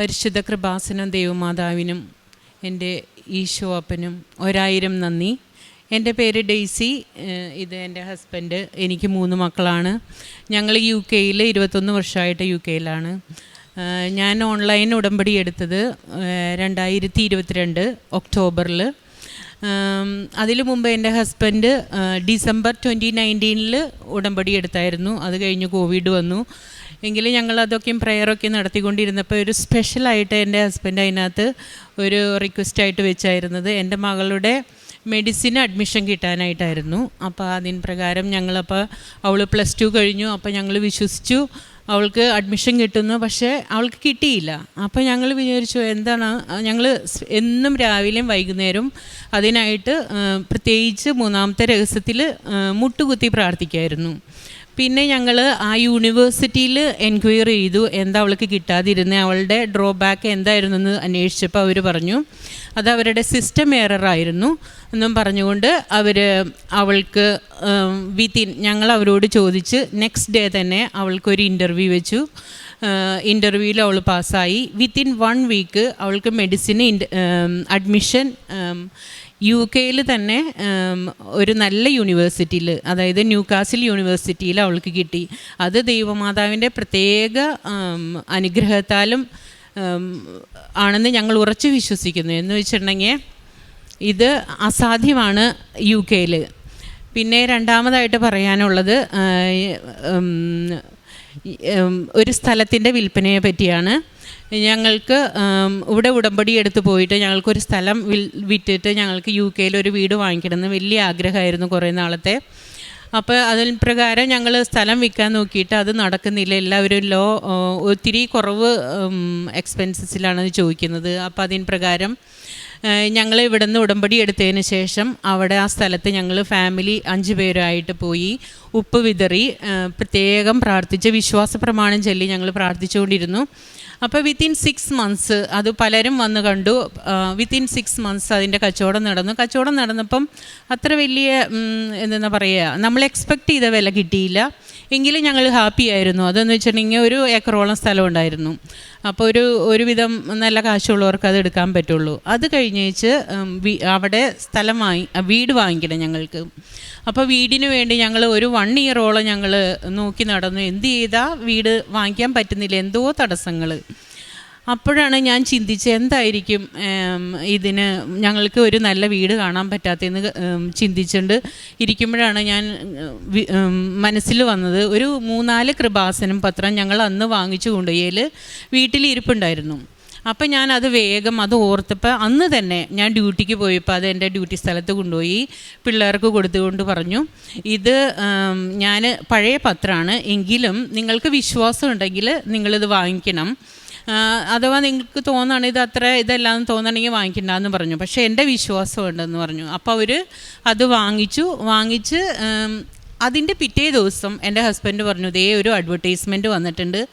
പരിശുദ്ധ കൃപാസനം ദേവമാതാവിനും എന്റെ ഈശോ അപ്പനും ഒരായിരം നന്ദി. എന്റെ പേര് ഡെയ്സി ഇത് എന്റെ ഹസ്ബൻഡ് എനിക്ക് മൂന്ന് മക്കളാണ്. ഞങ്ങൾ യു കെയിൽ ഇരുപത്തൊന്ന് വർഷമായിട്ട് യു കെയിലാണ് ഞാൻ ഓൺലൈൻ ഉടമ്പടി എടുത്തത് രണ്ടായിരത്തി ഇരുപത്തിരണ്ട് ഒക്ടോബറിൽ അതിനു മുമ്പ് എന്റെ ഹസ്ബൻഡ് ഡിസംബർ ട്വന്റി നയന്റീനിൽ ഉടമ്പടി എടുത്തായിരുന്നു. അത് കഴിഞ്ഞ് കോവിഡ് വന്നു. എങ്കിലും ഞങ്ങൾ അതൊക്കെയും പ്രെയറൊക്കെ നടത്തിക്കൊണ്ടിരുന്നപ്പോൾ ഒരു സ്പെഷ്യലായിട്ട് എന്റെ ഹസ്ബൻഡ് അതിനകത്ത് ഒരു റിക്വസ്റ്റായിട്ട് വെച്ചായിരുന്നത്. എന്റെ മകളുടെ മെഡിസിൻ അഡ്മിഷൻ കിട്ടാനായിട്ടായിരുന്നു. അപ്പോൾ അതിന് പ്രകാരം ഞങ്ങളപ്പോൾ അവൾ പ്ലസ് ടു കഴിഞ്ഞു. അപ്പോൾ ഞങ്ങൾ വിശ്വസിച്ചു അവൾക്ക് അഡ്മിഷൻ കിട്ടുന്നു. പക്ഷേ അവൾക്ക് കിട്ടിയില്ല. അപ്പോൾ ഞങ്ങൾ വിചാരിച്ചു എന്താണ് ഞങ്ങൾ എന്നും രാവിലെയും വൈകുന്നേരവും അതിനായിട്ട് പ്രത്യേകിച്ച് മൂന്നാമത്തെ രഹസ്യത്തിൽ മുട്ടുകുത്തി പ്രാർത്ഥിക്കായിരുന്നു. പിന്നെ ഞങ്ങൾ ആ യൂണിവേഴ്സിറ്റിയിൽ എൻക്വയറി ചെയ്തു. എന്താ അവൾക്ക് കിട്ടാതിരുന്നത് അവളുടെ ഡ്രോബാക്ക് എന്തായിരുന്നു എന്ന് അന്വേഷിച്ചപ്പോൾ അവർ പറഞ്ഞു അത് അവരുടെ സിസ്റ്റം എററായിരുന്നു എന്നും പറഞ്ഞുകൊണ്ട് അവർ അവൾക്ക് വിത്തിൻ ഞങ്ങൾ അവരോട് ചോദിച്ച് നെക്സ്റ്റ് ഡേ തന്നെ അവൾക്കൊരു ഇന്റർവ്യൂ വെച്ചു. ഇന്റർവ്യൂവിൽ അവൾ പാസ്സായി വിത്തിൻ വൺ വീക്ക് അവൾക്ക് മെഡിസിന് അഡ്മിഷൻ യു കെയിൽ തന്നെ ഒരു നല്ല യൂണിവേഴ്സിറ്റിയിൽ അതായത് ന്യൂകാസിൽ യൂണിവേഴ്സിറ്റിയിൽ അവൾക്ക് കിട്ടി. അത് ദൈവമാതാവിന്റെ പ്രത്യേക അനുഗ്രഹത്താലും ആണെന്ന് ഞങ്ങൾ ഉറച്ചു വിശ്വസിക്കുന്നു. എന്ന് വെച്ചിട്ടുണ്ടെങ്കിൽ ഇത് അസാധ്യമാണ് യു കെയിൽ. പിന്നെ രണ്ടാമതായിട്ട് പറയാനുള്ളത് ഒരു സ്ഥലത്തിന്റെ വിൽപ്പനയെ പറ്റിയാണ്. ഞങ്ങൾക്ക് ഇവിടെ ഉടമ്പടി എടുത്ത് പോയിട്ട് ഞങ്ങൾക്കൊരു സ്ഥലം വിറ്റിട്ട് ഞങ്ങൾക്ക് യു കെയിൽ ഒരു വീട് വാങ്ങിക്കണമെന്ന് വലിയ ആഗ്രഹമായിരുന്നു കുറേ നാളത്തെ. അപ്പോൾ അതിന് പ്രകാരം ഞങ്ങൾ സ്ഥലം വിൽക്കാൻ നോക്കിയിട്ട് അത് നടക്കുന്നില്ല. എല്ലാവരും ലോ ഒത്തിരി കുറവ് എക്സ്പെൻസസിലാണ് ചോദിക്കുന്നത്. അപ്പോൾ അതിന് പ്രകാരം ഞങ്ങൾ ഇവിടെ നിന്ന് ഉടമ്പടി എടുത്തതിന് ശേഷം അവിടെ ആ സ്ഥലത്ത് ഞങ്ങൾ ഫാമിലി അഞ്ച് പേരായിട്ട് പോയി ഉപ്പ് വിതറി പ്രത്യേകം പ്രാർത്ഥിച്ച് വിശ്വാസ പ്രമാണം ചൊല്ലി ഞങ്ങൾ പ്രാർത്ഥിച്ചുകൊണ്ടിരുന്നു. അപ്പോൾ വിത്തിൻ സിക്സ് മന്ത്സ് അത് പലരും വന്ന് കണ്ടു. വിത്തിൻ സിക്സ് മന്ത്സ് അതിന്റെ കച്ചവടം നടന്നു. കച്ചവടം നടന്നപ്പം അത്ര വലിയ എന്താ പറയുക നമ്മൾ എക്സ്പെക്റ്റ് ചെയ്ത വില കിട്ടിയില്ല. എങ്കിലും ഞങ്ങൾ ഹാപ്പി ആയിരുന്നു. അതെന്ന് വെച്ചിട്ടുണ്ടെങ്കിൽ ഒരു ഏക്കറോളം സ്ഥലം ഉണ്ടായിരുന്നു. അപ്പോൾ ഒരു ഒരുവിധം നല്ല കാശുള്ളവർക്ക് അത് എടുക്കാൻ പറ്റുള്ളൂ. അത് കഴിഞ്ഞേച്ച് അവിടെ സ്ഥലം വാങ്ങി വീട് വാങ്ങിക്കണം ഞങ്ങൾക്ക്. അപ്പോൾ വീടിന് വേണ്ടി ഞങ്ങൾ ഒരു വൺ ഇയറോളം ഞങ്ങൾ നോക്കി നടന്നു. എന്ത് ചെയ്താൽ വീട് വാങ്ങിക്കാൻ പറ്റുന്നില്ല. എന്തോ തടസ്സങ്ങൾ അപ്പോഴാണ് ഞാൻ ചിന്തിച്ചത് എന്തായിരിക്കും ഇതിന് ഞങ്ങൾക്ക് ഒരു നല്ല വീട് കാണാൻ പറ്റാത്തതെന്ന് ചിന്തിച്ചുകൊണ്ട് ഇരിക്കുമ്പോഴാണ് ഞാൻ മനസ്സിൽ വന്നത്. ഒരു മൂന്നാൽ കൃപാസനം പത്രം ഞങ്ങൾ അന്ന് വാങ്ങിച്ചു കൊണ്ടുപോയാൽ വീട്ടിൽ ഇരിപ്പുണ്ടായിരുന്നു. അപ്പം ഞാൻ അത് വേഗം അത് ഓർത്തപ്പോൾ അന്ന് തന്നെ ഞാൻ ഡ്യൂട്ടിക്ക് പോയപ്പോൾ അത് എന്റെ ഡ്യൂട്ടി സ്ഥലത്ത് കൊണ്ടുപോയി പിള്ളേർക്ക് കൊടുത്തുകൊണ്ട് പറഞ്ഞു ഇത് ഞാൻ പഴയ പത്രമാണ് എങ്കിലും നിങ്ങൾക്ക് വിശ്വാസം ഉണ്ടെങ്കിൽ നിങ്ങളിത് വാങ്ങിക്കണം. അഥവാ നിങ്ങൾക്ക് തോന്നുകയാണ് ഇത് അത്ര ഇതല്ലാന്ന് തോന്നണമെങ്കിൽ വാങ്ങിക്കണ്ടെന്ന് പറഞ്ഞു. പക്ഷേ എന്റെ വിശ്വാസം ഉണ്ടെന്ന് പറഞ്ഞു. അപ്പോൾ അവർ അത് വാങ്ങിച്ചു. വാങ്ങിച്ച് അതിന്റെ പിറ്റേ ദിവസം എന്റെ ഹസ്ബൻഡ് പറഞ്ഞു ഇതേ ഒരു അഡ്വർടൈസ്മെന്റ് വന്നിട്ടുണ്ട്.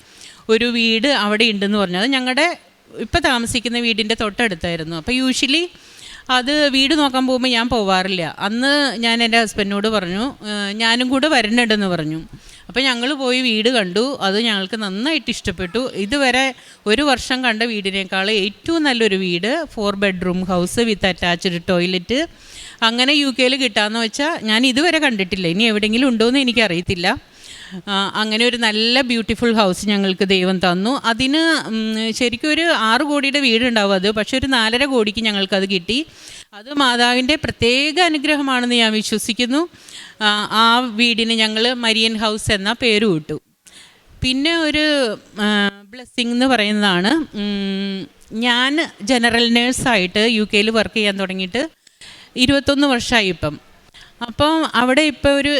ഒരു വീട് അവിടെ ഉണ്ടെന്ന് പറഞ്ഞു. അത് ഞങ്ങളുടെ ഇപ്പോൾ താമസിക്കുന്ന വീടിന്റെ തൊട്ടടുത്തായിരുന്നു. അപ്പോൾ യൂഷ്വലി അത് വീട് നോക്കാൻ പോകുമ്പോൾ ഞാൻ പോവാറില്ല. അന്ന് ഞാൻ എന്റെ ഹസ്ബൻഡിനോട് പറഞ്ഞു ഞാനും കൂടെ വരണുണ്ടെന്ന് പറഞ്ഞു. അപ്പോൾ ഞങ്ങൾ പോയി വീട് കണ്ടു. അത് ഞങ്ങൾക്ക് നന്നായിട്ട് ഇഷ്ടപ്പെട്ടു. ഇതുവരെ ഒരു വർഷം കണ്ട വീടിനേക്കാൾ ഏറ്റവും നല്ലൊരു വീട് four bedroom house with attached toilet അങ്ങനെ യു കെയിൽ കിട്ടാമെന്ന് വെച്ചാൽ ഞാൻ ഇതുവരെ കണ്ടിട്ടില്ല. ഇനി എവിടെയെങ്കിലും ഉണ്ടോ എന്ന് എനിക്കറിയത്തില്ല അങ്ങനെ ഒരു നല്ല ബ്യൂട്ടിഫുൾ ഹൗസ് ഞങ്ങൾക്ക് ദൈവം തന്നു. അതിന് ശരിക്കും ഒരു ആറ് കോടിയുടെ വീടുണ്ടാവും അത്. പക്ഷെ ഒരു നാലര കോടിക്ക് ഞങ്ങൾക്കത് കിട്ടി. അത് മാതാവിന്റെ പ്രത്യേക അനുഗ്രഹമാണെന്ന് ഞാൻ വിശ്വസിക്കുന്നു. ആ, വീടിന് ഞങ്ങൾ മരിയൻ ഹൗസ് എന്ന പേര് വിട്ടു പിന്നെ ഒരു ബ്ലെസ്സിങ് എന്ന് പറയുന്നതാണ് ഞാൻ ജനറൽ നേഴ്സായിട്ട് യു കെയിൽ വർക്ക് ചെയ്യാൻ തുടങ്ങിയിട്ട് ഇരുപത്തൊന്ന് വർഷമായി ഇപ്പം. അപ്പം അവിടെ ഇപ്പോൾ ഒരു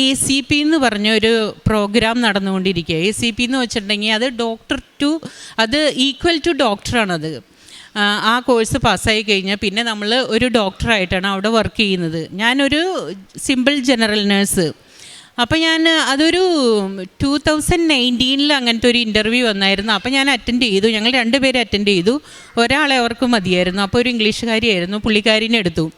എ സി പി എന്ന് പറഞ്ഞ ഒരു പ്രോഗ്രാം നടന്നുകൊണ്ടിരിക്കുക എ സി പി എന്ന് വെച്ചിട്ടുണ്ടെങ്കിൽ അത് ഡോക്ടർ ടു അത് ഈക്വൽ ടു ഡോക്ടറാണത് ആ, കോഴ്സ് പാസ്സായി കഴിഞ്ഞാൽ പിന്നെ നമ്മൾ ഒരു ഡോക്ടറായിട്ടാണ് അവിടെ വർക്ക് ചെയ്യുന്നത്. ഞാനൊരു സിമ്പിൾ ജനറൽ നേഴ്സ് അപ്പോൾ ഞാൻ അതൊരു ടൂ തൗസൻഡ് നയന്റീനിൽ അങ്ങനത്തെ ഒരു ഇന്റർവ്യൂ വന്നായിരുന്നു. അപ്പോൾ ഞാൻ അറ്റൻഡ് ചെയ്തു. ഞങ്ങൾ രണ്ടുപേരും അറ്റൻഡ് ചെയ്തു. ഒരാളെ അവർക്ക് മതിയായിരുന്നു. അപ്പോൾ ഒരു ഇംഗ്ലീഷുകാരിയായിരുന്നു പുള്ളിക്കാരിനെ എടുത്തു.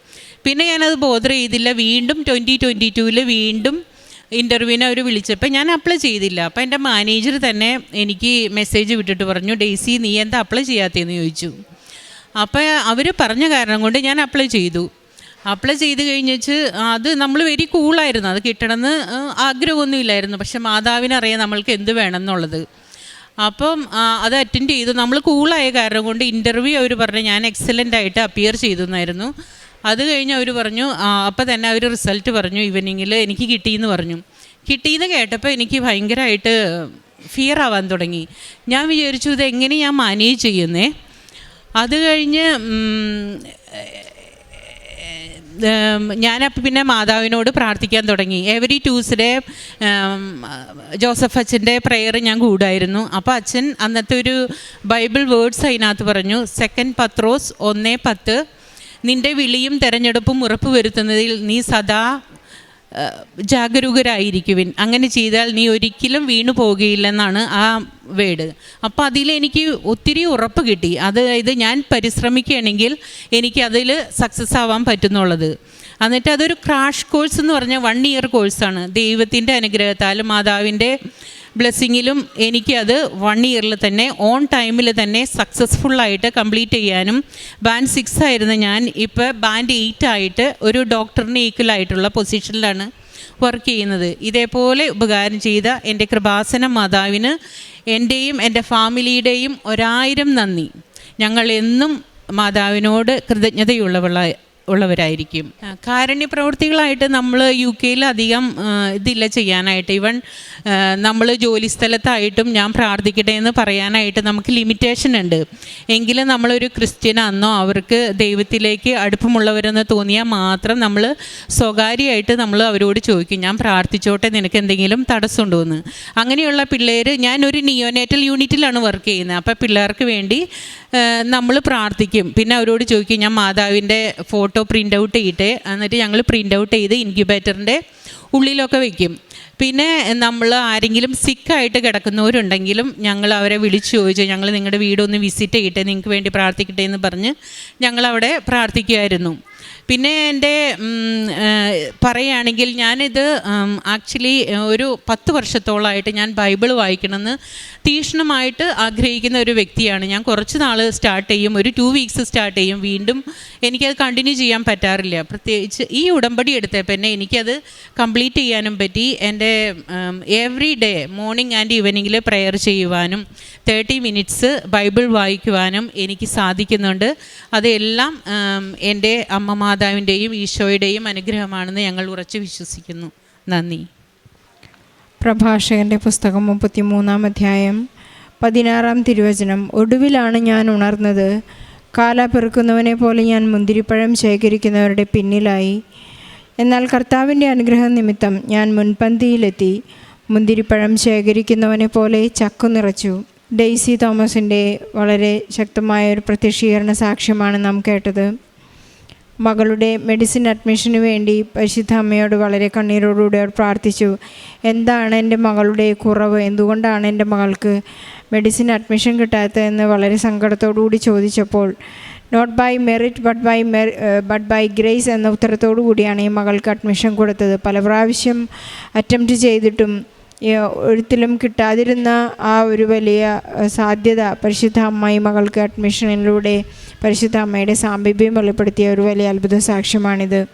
പിന്നെ ഞാനത് ബോധർ ചെയ്തില്ല. വീണ്ടും ട്വന്റി ട്വന്റി ടൂവിൽ വീണ്ടും ഇന്റർവ്യൂവിനെ അവർ വിളിച്ചപ്പോൾ ഞാൻ അപ്ലൈ ചെയ്തില്ല. അപ്പോൾ എന്റെ മാനേജർ തന്നെ എനിക്ക് മെസ്സേജ് വിട്ടിട്ട് പറഞ്ഞു ഡെയ്സി നീ എന്താ അപ്ലൈ ചെയ്യാത്തതെന്ന് ചോദിച്ചു. അപ്പോൾ അവർ പറഞ്ഞ കാരണം കൊണ്ട് ഞാൻ അപ്ലൈ ചെയ്തു. അപ്ലൈ ചെയ്ത് കഴിഞ്ഞിട്ട് അത് നമ്മൾ വെരി കൂളായിരുന്നു അത് കിട്ടണമെന്ന് ആഗ്രഹമൊന്നും ഇല്ലായിരുന്നു. പക്ഷെ മാതാവിനറിയാം നമ്മൾക്ക് എന്ത് വേണം എന്നുള്ളത് അപ്പം അത് അറ്റൻഡ് ചെയ്തു. നമ്മൾ കൂളായ കാരണം കൊണ്ട് ഇന്റർവ്യൂ അവർ പറഞ്ഞു ഞാൻ എക്സലന്റ് ആയിട്ട് അപ്പിയർ ചെയ്തു എന്നായിരുന്നു അത് കഴിഞ്ഞ് അവർ പറഞ്ഞു അപ്പോൾ തന്നെ അവർ റിസൾട്ട് പറഞ്ഞു. ഈവനിങ്ങിൽ എനിക്ക് കിട്ടിയെന്ന് പറഞ്ഞു. കിട്ടിയെന്ന് കേട്ടപ്പോൾ എനിക്ക് ഭയങ്കരമായിട്ട് ഫിയർ ആവാൻ തുടങ്ങി. ഞാൻ വിചാരിച്ചു ഇത് എങ്ങനെ ഞാൻ മാനേജ് ചെയ്യുന്നേ? അത് കഴിഞ്ഞ് ഞാൻ പിന്നെ മാതാവിനോട് പ്രാർത്ഥിക്കാൻ തുടങ്ങി. എവറി ട്യൂസ്ഡേ ജോസഫ് അച്ഛന്റെ പ്രെയർ ഞാൻ കൂടായിരുന്നു അപ്പോൾ അച്ഛൻ അന്നത്തെ ഒരു ബൈബിൾ വേർഡ്സ് അതിനകത്ത് പറഞ്ഞു സെക്കൻഡ് പത്രോസ് ഒന്നേ പത്ത്. നിന്റെ വിളിയും തെരഞ്ഞെടുപ്പും ഉറപ്പുവരുത്തുന്നതിൽ നീ സദാ ജാഗരൂകരായിരിക്കുവിൻ. അങ്ങനെ ചെയ്താൽ നീ ഒരിക്കലും വീണു പോകുകയില്ലെന്നാണ് ആ വേഡ് അപ്പോൾ അതിലെനിക്ക് ഒത്തിരി ഉറപ്പ് കിട്ടി. അതായത് ഞാൻ പരിശ്രമിക്കുകയാണെങ്കിൽ എനിക്ക് അതിൽ സക്സസ് ആവാൻ പറ്റുന്നുള്ളത്. എന്നിട്ട് അതൊരു ക്രാഷ് കോഴ്സ് എന്ന് പറഞ്ഞാൽ വൺ ഇയർ കോഴ്സാണ് ദൈവത്തിന്റെ അനുഗ്രഹത്താലും മാതാവിന്റെ ബ്ലെസ്സിങ്ങിലും എനിക്കത് വൺ ഇയറിൽ തന്നെ ഓൺ ടൈമിൽ തന്നെ സക്സസ്ഫുള്ളായിട്ട് കംപ്ലീറ്റ് ചെയ്യാനും ബാൻഡ് സിക്സ് ആയിരുന്ന ഞാൻ ഇപ്പോൾ ബാൻഡ് എയ്റ്റ് ആയിട്ട് ഒരു ഡോക്ടറിന് ഈക്വലായിട്ടുള്ള പൊസിഷനിലാണ് വർക്ക് ചെയ്യുന്നത്. ഇതേപോലെ ഉപകാരം ചെയ്ത എന്റെ കൃപാസന മാതാവിന് എന്റെയും എന്റെ ഫാമിലിയുടെയും ഒരായിരം നന്ദി. ഞങ്ങൾ എന്നും മാതാവിനോട് കൃതജ്ഞതയുള്ളവള ഉള്ളവരായിരിക്കും. കാരണ്യ പ്രവൃത്തികളായിട്ട് നമ്മൾ യു കെയിൽ അധികം ഇതില്ല ചെയ്യാനായിട്ട്. ഇവൺ നമ്മൾ ജോലി സ്ഥലത്തായിട്ടും ഞാൻ പ്രാർത്ഥിക്കട്ടെ എന്ന് പറയാനായിട്ട് നമുക്ക് ലിമിറ്റേഷൻ ഉണ്ട്. എങ്കിലും നമ്മളൊരു ക്രിസ്ത്യൻ അന്നോ അവർക്ക് ദൈവത്തിലേക്ക് അടുപ്പമുള്ളവരെന്ന് തോന്നിയാൽ മാത്രം നമ്മൾ സ്വകാര്യമായിട്ട് നമ്മൾ അവരോട് ചോദിക്കും ഞാൻ പ്രാർത്ഥിച്ചോട്ടെ നിനക്ക് എന്തെങ്കിലും തടസ്സമുണ്ടോ എന്ന്? അങ്ങനെയുള്ള പിള്ളേർ ഞാനൊരു നിയോനേറ്റൽ യൂണിറ്റിലാണ് വർക്ക് ചെയ്യുന്നത്. അപ്പോൾ പിള്ളേർക്ക് വേണ്ടി നമ്മൾ പ്രാർത്ഥിക്കും. പിന്നെ അവരോട് ചോദിക്കും ഞാൻ മാതാവിന്റെ ഫോട്ടോ പ്രിന്റ് ഔട്ട് ചെയ്യട്ടെ എന്നിട്ട് ഞങ്ങൾ പ്രിന്റ് ഔട്ട് ചെയ്ത് ഇൻക്യുബേറ്ററിന്റെ ഉള്ളിലൊക്കെ വയ്ക്കും പിന്നെ നമ്മൾ ആരെങ്കിലും സിക്കായിട്ട് കിടക്കുന്നവരുണ്ടെങ്കിലും ഞങ്ങൾ അവരെ വിളിച്ചു ചോദിച്ചു ഞങ്ങൾ നിങ്ങളുടെ വീടൊന്ന് വിസിറ്റ് ചെയ്യട്ടെ നിങ്ങൾക്ക് വേണ്ടി പ്രാർത്ഥിക്കട്ടെ എന്ന് പറഞ്ഞ് ഞങ്ങളവിടെ പ്രാർത്ഥിക്കുമായിരുന്നു. പിന്നെ എന്റെ പറയുകയാണെങ്കിൽ ഞാനിത് ആക്ച്വലി ഒരു പത്ത് വർഷത്തോളമായിട്ട് ഞാൻ ബൈബിൾ വായിക്കണമെന്ന് തീക്ഷ്ണമായിട്ട് ആഗ്രഹിക്കുന്ന ഒരു വ്യക്തിയാണ്. ഞാൻ കുറച്ച് നാൾ സ്റ്റാർട്ട് ചെയ്യും. ഒരു ടു വീക്സ് സ്റ്റാർട്ട് ചെയ്യും. വീണ്ടും എനിക്കത് കണ്ടിന്യൂ ചെയ്യാൻ പറ്റാറില്ല. പ്രത്യേകിച്ച് ഈ ഉടമ്പടി എടുത്തപ്പോൾ തന്നെ എനിക്കത് കംപ്ലീറ്റ് ചെയ്യാനും പറ്റി. എന്റെ എവറി ഡേ മോർണിംഗ് ആൻഡ് ഈവനിങ്ങിൽ പ്രെയർ ചെയ്യുവാനും തേർട്ടി മിനിറ്റ്സ് ബൈബിൾ വായിക്കുവാനും എനിക്ക് സാധിക്കുന്നുണ്ട്. അതെല്ലാം എന്റെ അമ്മ മാതാവിന്റെയും ഈശോയുടെയും അനുഗ്രഹമാണെന്ന് ഞങ്ങൾ ഉറച്ചു വിശ്വസിക്കുന്നു. നന്ദി. പ്രഭാഷകന്റെ പുസ്തകം മുപ്പത്തിമൂന്നാം അധ്യായം പതിനാറാം തിരുവചനം. ഒടുവിലാണ് ഞാൻ ഉണർന്നത്. കാല പെറുക്കുന്നവനെ പോലെ ഞാൻ മുന്തിരിപ്പഴം ശേഖരിക്കുന്നവരുടെ പിന്നിലായി. എന്നാൽ കർത്താവിന്റെ അനുഗ്രഹം നിമിത്തം ഞാൻ മുൻപന്തിയിലെത്തി. മുന്തിരിപ്പഴം ശേഖരിക്കുന്നവനെ പോലെ ചക്കു നിറച്ചു. ഡെയ്സി തോമസിന്റെ വളരെ ശക്തമായ ഒരു പ്രത്യക്ഷീകരണ സാക്ഷ്യമാണ് നാം കേട്ടത്. മകളുടെ മെഡിസിൻ അഡ്മിഷന് വേണ്ടി പരിശുദ്ധ അമ്മയോട് വളരെ കണ്ണീരോടുകൂടി അവർ പ്രാർത്ഥിച്ചു. എന്താണ് എന്റെ മകളുടെ കുറവ്? എന്തുകൊണ്ടാണ് എന്റെ മകൾക്ക് മെഡിസിൻ അഡ്മിഷൻ കിട്ടാത്തതെന്ന് വളരെ സങ്കടത്തോടുകൂടി ചോദിച്ചപ്പോൾ not by merit but by merit but by grace എന്ന ഉത്തരത്തോടു കൂടിയാണ് ഈ മകൾക്ക് അഡ്മിഷൻ കൊടുത്തത്. പല പ്രാവശ്യം അറ്റംപ്റ്റ് ചെയ്തിട്ടും ഒഴുത്തിലും കിട്ടാതിരുന്ന ആ ഒരു വലിയ സാധ്യത പരിശുദ്ധ അമ്മായി മകൾക്ക് അഡ്മിഷനിലൂടെ പരിശുദ്ധ അമ്മയുടെ സാമീപ്യം വെളിപ്പെടുത്തിയ ഒരു വലിയ അത്ഭുത സാക്ഷ്യമാണിത്.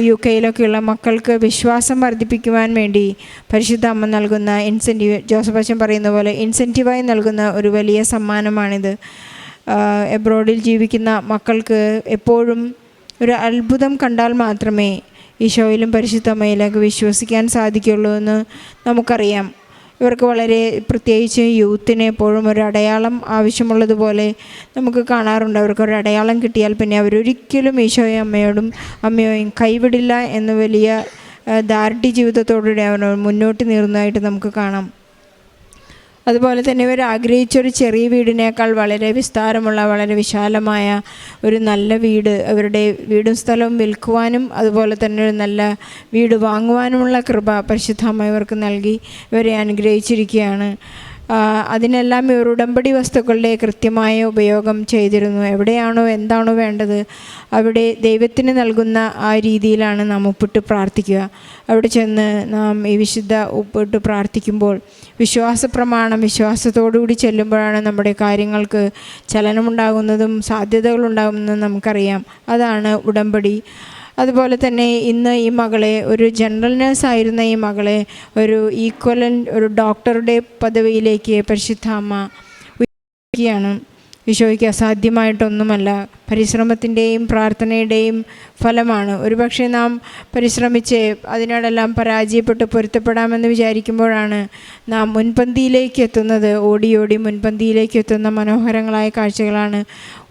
യു കെയിലൊക്കെയുള്ള മക്കൾക്ക് വിശ്വാസം വർദ്ധിപ്പിക്കുവാൻ വേണ്ടി പരിശുദ്ധ അമ്മ നൽകുന്ന ഇൻസെന്റീവ് ജോസഫ് അച്ഛൻ പറയുന്ന പോലെ ഇൻസെന്റീവായി നൽകുന്ന ഒരു വലിയ സമ്മാനമാണിത്. എബ്രോഡിൽ ജീവിക്കുന്ന മക്കൾക്ക് എപ്പോഴും ഒരു അത്ഭുതം കണ്ടാൽ മാത്രമേ ഈശോയിലും പരിശുദ്ധമ്മയിലൊക്കെ വിശ്വസിക്കാൻ സാധിക്കുള്ളൂ എന്ന് നമുക്കറിയാം. ഇവർക്ക് വളരെ പ്രത്യേകിച്ച് യൂത്തിന് എപ്പോഴും ഒരു അടയാളം ആവശ്യമുള്ളതുപോലെ നമുക്ക് കാണാറുണ്ട്. അവർക്ക് ഒരു അടയാളം കിട്ടിയാൽ പിന്നെ അവരൊരിക്കലും ഈശോയും അമ്മയോടും അമ്മയോയും കൈവിടില്ല എന്ന വലിയ ദാർഢ്യ ജീവിതത്തോടുകൂടി അവർ മുന്നോട്ട് നീറുന്നതായിട്ട് നമുക്ക് കാണാം. അതുപോലെ തന്നെ ഇവർ ആഗ്രഹിച്ചൊരു ചെറിയ വീടിനേക്കാൾ വളരെ വിസ്താരമുള്ള വളരെ വിശാലമായ ഒരു നല്ല വീട് അവരുടെ വീടും സ്ഥലവും വിൽക്കുവാനും അതുപോലെ തന്നെ ഒരു നല്ല വീട് വാങ്ങുവാനുമുള്ള കൃപ പരിശുദ്ധമ്മ ഇവർക്ക് നൽകി ഇവരെ അനുഗ്രഹിച്ചിരിക്കുകയാണ്. അതിനെല്ലാം ഇവർ ഉടമ്പടി വസ്തുക്കളുടെ കൃത്യമായ ഉപയോഗം ചെയ്തിരുന്നു. എവിടെയാണോ എന്താണോ വേണ്ടത് അവിടെ ദൈവത്തിന് നൽകുന്ന ആ രീതിയിലാണ് നാം ഒപ്പിട്ട് പ്രാർത്ഥിക്കുക. അവിടെ ചെന്ന് നാം ഈ വിശുദ്ധ ഒപ്പിട്ട് പ്രാർത്ഥിക്കുമ്പോൾ വിശ്വാസ പ്രമാണം വിശ്വാസത്തോടുകൂടി ചെല്ലുമ്പോഴാണ് നമ്മുടെ കാര്യങ്ങൾക്ക് ചലനമുണ്ടാകുന്നതും സാധ്യതകളുണ്ടാകുന്നതും നമുക്കറിയാം. അതാണ് ഉടമ്പടി. അതുപോലെ തന്നെ ഇന്ന് ഈ മകളെ ഒരു ജനറൽ നേഴ്സായിരുന്ന ഈ മകളെ ഒരു ഈക്വലൻ ഒരു ഡോക്ടറുടെ പദവിയിലേക്ക് പരിശുദ്ധാമ്മ ഉയർത്തിയാണ് ഈശോയ്ക്ക് അസാധ്യമായിട്ടൊന്നുമല്ല. പരിശ്രമത്തിന്റെയും പ്രാർത്ഥനയുടെയും ഫലമാണ്. ഒരുപക്ഷെ നാം പരിശ്രമിച്ച് അതിനോടെല്ലാം പരാജയപ്പെട്ട് പൊരുത്തപ്പെടാമെന്ന് വിചാരിക്കുമ്പോഴാണ് നാം മുൻപന്തിയിലേക്ക് എത്തുന്നത്. ഓടി ഓടി മുൻപന്തിയിലേക്ക് എത്തുന്ന മനോഹരങ്ങളായ കാഴ്ചകളാണ്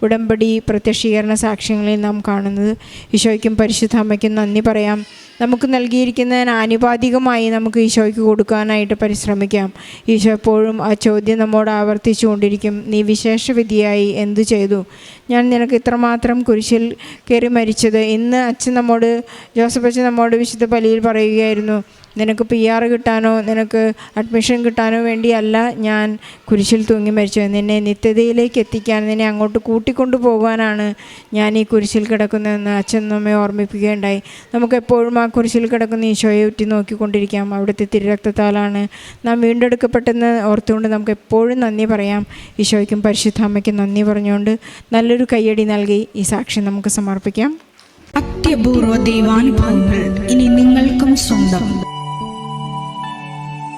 ഉടമ്പടി പ്രത്യക്ഷീകരണ സാക്ഷ്യങ്ങളിൽ നാം കാണുന്നത്. ഈശോയ്ക്കും പരിശുദ്ധ അമ്മയ്ക്കും നന്ദി പറയാം. നമുക്ക് നൽകിയിരിക്കുന്നതിന് ആനുപാതികമായി നമുക്ക് ഈശോയ്ക്ക് കൊടുക്കാനായിട്ട് പരിശ്രമിക്കാം. ഈശോ എപ്പോഴും ആ ചോദ്യം നമ്മോട് ആവർത്തിച്ചു കൊണ്ടിരിക്കും നീ വിശേഷവിധിയായി എന്തു ചെയ്തു? ഞാൻ നിനക്ക് ഇത്രമാത്രം കുരിശിൽ കയറി മരിച്ചത്. ഇന്ന് അച്ഛൻ നമ്മോട് ജോസഫ് അച്ഛൻ നമ്മോട് വിശുദ്ധ പലിയിൽ പറയുകയായിരുന്നു. നിനക്ക് പി ആർ കിട്ടാനോ നിനക്ക് അഡ്മിഷൻ കിട്ടാനോ വേണ്ടിയല്ല ഞാൻ കുരിശിൽ തൂങ്ങി മരിച്ചത്. നിന്നെ നിത്യതയിലേക്ക് എത്തിക്കാൻ നിന്നെ അങ്ങോട്ട് കൂട്ടിക്കൊണ്ടു പോകാനാണ് ഞാൻ ഈ കുരിശിൽ കിടക്കുന്നതെന്ന് അച്ഛൻ നമ്മെ ഓർമ്മിപ്പിക്കുകയുണ്ടായി. നമുക്ക് എപ്പോഴും ആ കുരിശിൽ കിടക്കുന്ന ഈശോയെ ഉറ്റി നോക്കിക്കൊണ്ടിരിക്കാം. അവിടുത്തെ തിരുരക്തത്താലാണ് നാം വീണ്ടെടുക്കപ്പെട്ടെന്ന് ഓർത്തുകൊണ്ട് നമുക്ക് എപ്പോഴും നന്ദി പറയാം. ഈശോയ്ക്കും പരിശുദ്ധാമ്മയ്ക്കും നന്ദി പറഞ്ഞുകൊണ്ട് നല്ലൊരു കയ്യടി നൽകി ഈ സാക്ഷി നമുക്ക് സമർപ്പിക്കാം. അത്യപൂർവ ദൈവാനുഭവങ്ങൾ ഇനി നിങ്ങൾക്കും സ്വന്തം.